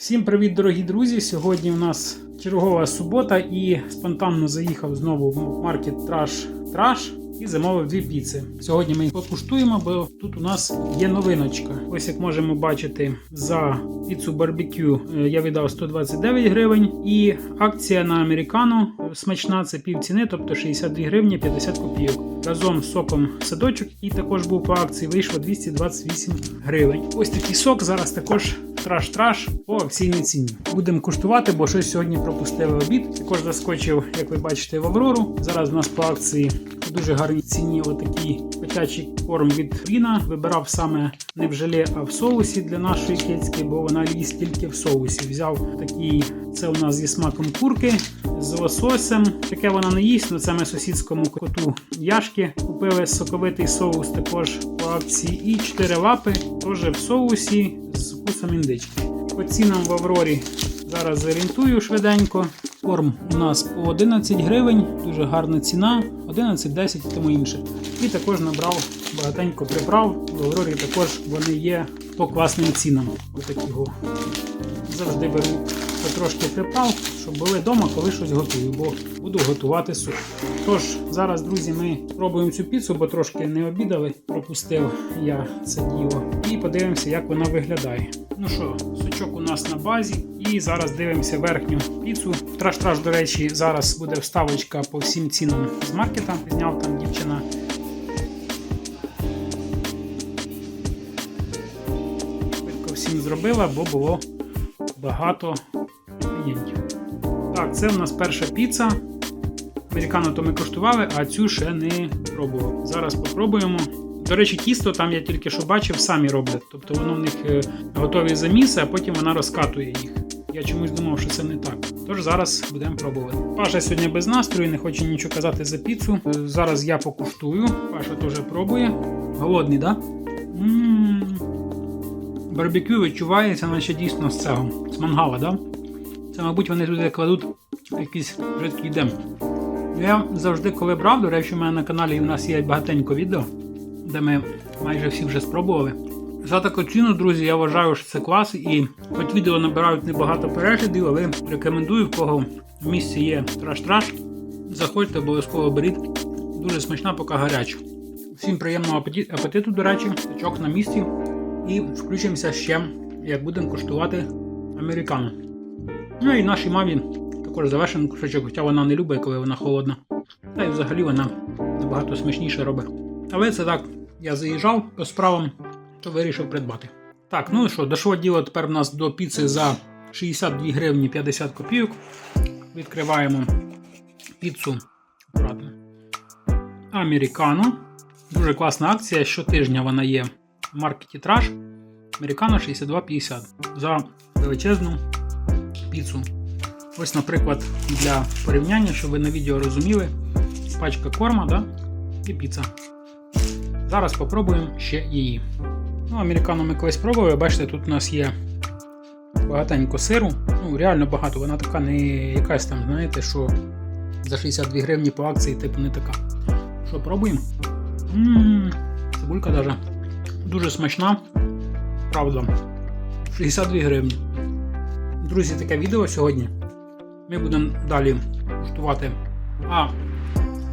Всім привіт, дорогі друзі! Сьогодні у нас чергова субота і спонтанно заїхав знову в маркет Траш Траш і замовив дві піци. Сьогодні ми їх покуштуємо, бо тут у нас є новиночка. Ось як можемо бачити, за піцу барбекю е, я віддав 129 гривень. І акція на американо смачна це пів ціни, тобто 62 гривні 50 копійок. Разом з соком садочок і також був по акції, вийшло 228 гривень. Ось такий сок зараз також траш-траш по акційній ціні. Будемо куштувати, бо щось сьогодні пропустили обід. Також заскочив, як ви бачите, в Аврору. Зараз у нас по акції у дуже гарній ціні отакий котячий корм від Фріна. Вибирав саме не в желе, а в соусі для нашої кецьки, бо вона їсть тільки в соусі. Взяв такий, це у нас зі смаком курки з лососем. Таке вона не їсть, але це ми сусідському коту Яшки купили соковитий соус також по акції. І 4 лапи теж в соусі з вкусом індички. По цінам в Аврорі зараз зорієнтую швиденько. Корм у нас по 11 гривень, дуже гарна ціна, 11-10 і тому інше. І також набрав багатенько приправ. В Аврорі також вони є по класним цінам. Отакі го. Завжди беру потрошки приправ, щоб були вдома, коли щось готую, бо буду готувати суп. Тож, зараз, друзі, ми спробуємо цю піцу, бо трошки не обідали, пропустив я це діло. І подивимося, як вона виглядає. Ну що, сучок у нас на базі, і зараз дивимося верхню піцу. Траш-траш, до речі, зараз буде вставочка по всім цінам з маркета. Зняв там дівчина. Всім зробила, бо було багато клієнтів. Так, це в нас перша піца. Американо то ми коштували, а цю ще не пробував. Зараз попробуємо. До речі, тісто там я тільки що бачив, самі роблять. Тобто воно в них е, готові заміси, а потім вона розкатує їх. Я чомусь думав, що це не так. Тож зараз будемо пробувати. Паша сьогодні без настрою, не хоче нічого казати за піцу. Е, Зараз я покуштую. Паша теж пробує. Голодний, так? Да? Барбекю відчувається, наче дійсно з цього. З мангала, так? Да? Це, мабуть, вони туди кладуть якийсь рідкий дем. Я завжди, коли брав, до речі, у мене на каналі у нас є багатенько відео, де ми майже всі вже спробували. За таку ціну, друзі, я вважаю, що це клас, і хоч відео набирають небагато переглядів, але рекомендую, в кого в місці є траш-траш. Заходьте, обов'язково беріть. Дуже смачна, поки гаряча. Всім приємного апетиту, до речі, тачок на місці. І включимося ще, як будемо куштувати американо. Ну і нашій мамі також завершений кусочок, хоча вона не любить, коли вона холодна. Та й взагалі вона набагато смачніше робить. Але це так, я заїжджав по справам, то вирішив придбати. Так, ну і що, дошло діло тепер у нас до піци за 62 гривні 50 копійок. Відкриваємо піцу. Акуратно. Американо. Дуже класна акція. Щотижня вона є в маркеті Траш. Американо 62,50 за величезну піцу. Ось, наприклад, для порівняння, щоб ви на відео розуміли, пачка корма да? і піца. Зараз попробуємо ще її. Ну, американо ми колись пробували, бачите, тут у нас є багатенько сиру. Ну, реально багато, вона така не якась там, знаєте, що за 62 гривні по акції, типу, не така. Що, пробуємо? Ммм, цибулька даже дуже смачна. Правда. 62 гривні. Друзі, таке відео сьогодні. Ми будемо далі куштувати. А,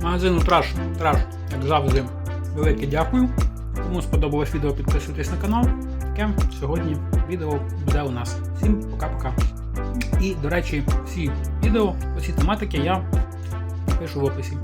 магазину Траш, Траш, як завжди, велике дякую. Кому сподобалось відео, підписуйтесь на канал. Таке сьогодні відео буде у нас. Всім пока-пока. І, до речі, всі відео, усі тематики я пишу в описі.